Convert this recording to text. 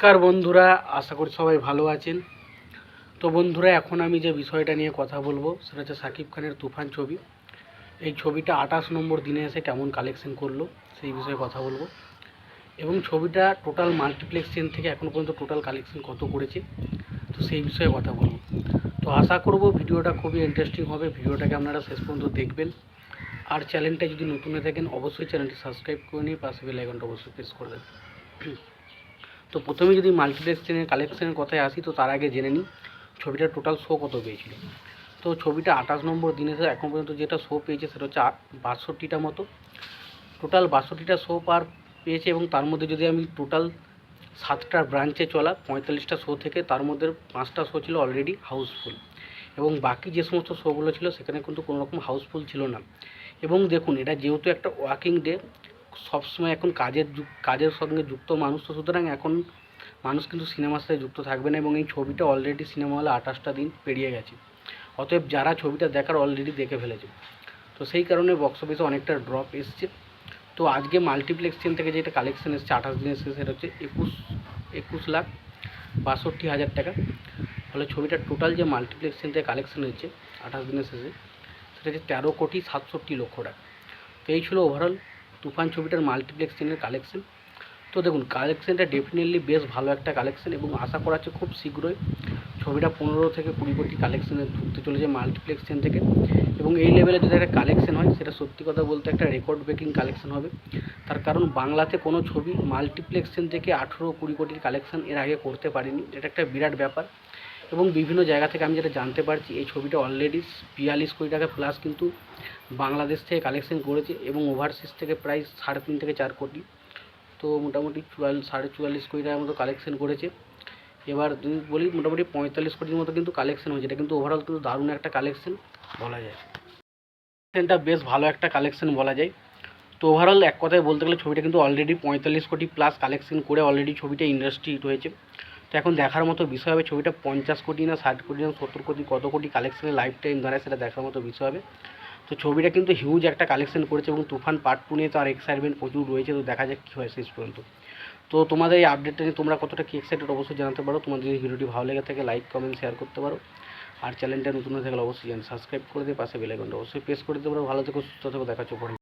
নমস্কার বন্ধুরা, আশা করি সবাই ভালো আছেন। তো বন্ধুরা, এখন আমি যে বিষয়টা নিয়ে কথা বলব, সেটা হচ্ছে সাকিব খানের তুফান ছবি। এই ছবিটা আঠাশ নম্বর দিনে এসে কেমন কালেকশন করল, সেই বিষয়ে কথা বলব। এবং ছবিটা টোটাল মাল্টিপ্লেক্স চেন থেকে এখনও পর্যন্ত টোটাল কালেকশন কত করেছে, তো সেই বিষয়ে কথা বলব। তো আশা করব ভিডিওটা খুবই ইন্টারেস্টিং হবে, ভিডিওটাকে আপনারা শেষ পর্যন্ত দেখবেন। আর চ্যানেলটা যদি নতুন হয়ে থাকেন, অবশ্যই চ্যানেলটি সাবস্ক্রাইব করে নিয়ে পাশে বেল আইকনটা অবশ্যই প্রেস করে দেবেন। তো প্রথমে যদি মাল্টিপ্লেক্স চেনের কালেকশনের কথায় আসি, তো তার আগে জেনে নিই ছবিটার টোটাল শো কত পেয়েছিল। তো ছবিটা আঠাশ নম্বর দিনে এখন পর্যন্ত যেটা শো পেয়েছে সেটা হচ্ছে বাষট্টিটা মতো। টোটাল বাষট্টিটা শো পার পেয়েছে এবং তার মধ্যে যদি আমি টোটাল সাতটা ব্রাঞ্চে চলা, পঁয়তাল্লিশটা শো থেকে, তার মধ্যে পাঁচটা শো ছিল অলরেডি হাউসফুল এবং বাকি যে সমস্ত শোগুলো ছিল, সেখানে কিন্তু কোনো রকম হাউসফুল ছিল না। এবং দেখুন, এটা যেহেতু একটা ওয়ার্কিং ডে সবসময় এখন কাজের কাজের সঙ্গে যুক্ত মানুষ তো, সুতরাং এখন মানুষ কিন্তু সিনেমার সাথে যুক্ত থাকবে না এবং এই ছবিটা অলরেডি সিনেমা হলে আঠাশটা দিন পেরিয়ে গেছে। অতএব যারা ছবিটা দেখার অলরেডি দেখে ফেলেছে। তো সেই কারণে বক্স অফিসে অনেকটা ড্রপ এসছে। তো আজকে মাল্টিপ্লেক্স চেন থেকে যেটা কালেকশন এসছে, আঠাশ দিনের শেষে, সেটা হচ্ছে একুশ একুশ লাখ বাষট্টি হাজার টাকা। ফলে ছবিটার টোটাল যে মাল্টিপ্লেক্স চেন থেকে কালেকশন হয়েছে, আঠাশ দিনের শেষে, সেটা হচ্ছে তেরো কোটি সাতষট্টি লক্ষ টাকা। তো এই ছিল ওভারঅল তুফান ছবিটার মাল্টিপ্লেক্স চেনের কালেকশন তো দেখুন কালেকশনটা ডেফিনেটলি বেশ ভালো একটা কালেকশন এবং আশা করা হচ্ছে খুব শীঘ্রই ছবিটা পনেরো থেকে কুড়ি কোটি কালেকশনে ঢুকতে চলেছে মাল্টিপ্লেক্স চেন থেকে। এবং এই লেভেলে যদি একটা কালেকশন হয়, সেটা সত্যি কথা বলতে একটা রেকর্ড ব্রেকিং কালেকশন হবে। তার কারণ, বাংলাতে কোনো ছবি মাল্টিপ্লেক্স চেন থেকে আঠেরো কুড়ি কোটির কালেকশন এর আগে করতে পারেনি। এটা একটা বিরাট ব্যাপার। এবং বিভিন্ন জায়গা থেকে আমি যেটা জানতে পারছি, এই ছবিটা অলরেডি বিয়াল্লিশ কোটি টাকা প্লাস কিন্তু বাংলাদেশ থেকে কালেকশন করেছে এবং ওভারসিজ থেকে প্রায় সাড়ে তিন থেকে চার কোটি। তো মোটামুটি চুয়াল, সাড়ে চুয়াল্লিশ কোটি টাকার মতো কালেকশন করেছে। এবার যদি বলি, মোটামুটি পঁয়তাল্লিশ কোটির মতো কিন্তু কালেকশন হয়েছে। এটা কিন্তু ওভারঅল কিন্তু দারুণ একটা কালেকশন বলা যায়। কালেকশনটা বেশ ভালো একটা কালেকশন বলা যায়। তো ওভারঅল এক কথায় বলতে গেলে ছবিটা কিন্তু অলরেডি পঁয়তাল্লিশ কোটি প্লাস কালেকশন করে অলরেডি ছবিটা ইন্ডাস্ট্রি হয়েছে তো এখন দেখার মতো বিষয় হবে, ছবিটা পঞ্চাশ কোটি না ষাট কোটি না সত্তর কোটি, কত কোটি কালেকশনের লাইফ টাইম দাঁড়ায় সেটা দেখার মতো বিষয় হবে। তো ছবিটা কিন্তু হিউজ একটা কালেকশন করেছে এবং তুফান পার্ট টু নিয়ে তো আর এক্সাইটমেন্ট প্রচুর রয়েছে, তো দেখা যাক কী হয় শেষ পর্যন্ত। তো তোমাদের এই আপডেটটা নিয়ে তোমরা কতটা কি এক্সাইটেড অবশ্যই জানাতে পারো। তোমাদের যদি ভিডিওটি ভালো লেগে থাকে লাইক কমেন্ট শেয়ার করতে পারো। আর চ্যানেলটা নতুন হয়ে থাকলে অবশ্যই সাবস্ক্রাইব করে দিয়ে পাশে বেলাইকনটা অবশ্যই প্রেস করে দিতে পারো। ভালো থেকো, সুস্থ থেকো, দেখা হচ্ছে পরে